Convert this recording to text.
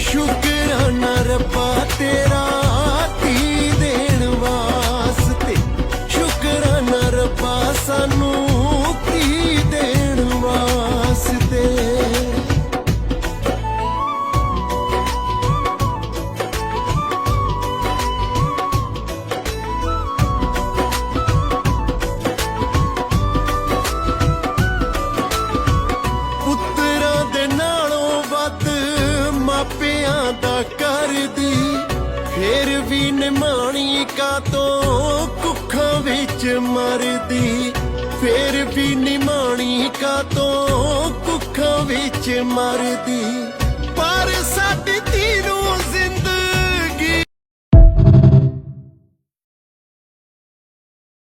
शुक्राना रब्बा तेरा। ਵਾਅਦਿਆਂ ਦਾ। ਕਰਦੀ ਫੇਰ ਵੀ ਨਿਮਾਣੀ ਕਾ ਤੋਂ ਕੁੱਖਾਂ ਵਿੱਚ ਮਰਦੀ। ਫੇਰ ਵੀ ਨਿਮਾਣੀ ਕਾ ਤੋਂ ਕੁੱਖਾਂ ਵਿੱਚ ਮਰਦੀ।